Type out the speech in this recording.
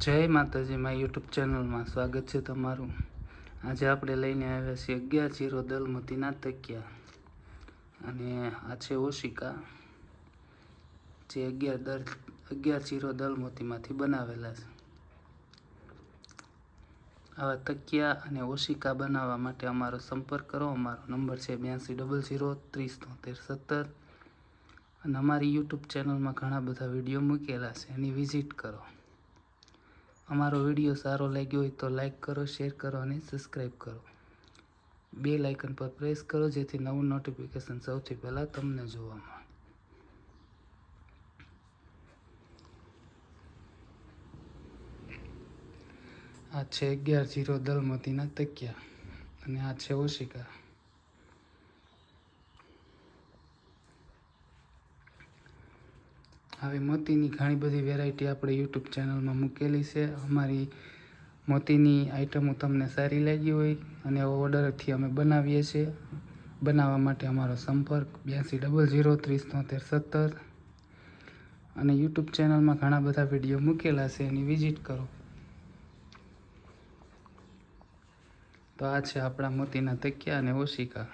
જય માતાજી, મારી યુટ્યુબ ચેનલમાં સ્વાગત છે તમારું. આજે આપણે લઈને આવ્યા છીએ અગિયાર જીરો દલમતીના તકિયા અને આ છે ઓશિકા, જે અગિયાર દર અગિયાર જીરો દલમતીમાંથી બનાવેલા છે. આવા તકિયા અને ઓશિકા બનાવવા માટે અમારો સંપર્ક કરો. અમારો નંબર છે બ્યાસી ડબલ ઝીરો ત્રીસ તોતેર સત્તર. અને અમારી યુટ્યુબ ચેનલમાં ઘણા બધા વીડિયો મૂકેલા છે, એની વિઝિટ કરો. અમારો વીડિયો સારો લાગ્યો હોય તો લાઈક કરો શેર કરો અને સબસ્ક્રાઈબ કરો. બે લાઇકન પર પ્રેસ કરો, જેથી નવું નોટિફિકેશન સૌથી પહેલાં તમને જોવા મળે. આ છે અગિયાર જીરો દલમતીના તકિયા અને આ છે ઓશિકા. આવી મોતીની ઘણી બધી વેરાયટી આપણે યુટ્યુબ ચેનલમાં મૂકેલી છે. અમારી મોતીની આઈટમો તમને સારી લાગી હોય અને ઓર્ડરથી અમે બનાવીએ છીએ. બનાવવા માટે અમારો સંપર્ક બ્યાસી ડબલ ઝીરો ત્રીસ તોતેર સત્તર અને યુટ્યુબ ચેનલમાં ઘણા બધા વીડિયો મૂકેલા છે, એની વિઝિટ કરો. તો આ છે આપણા મોતીના તકિયા અને ઓશિકા.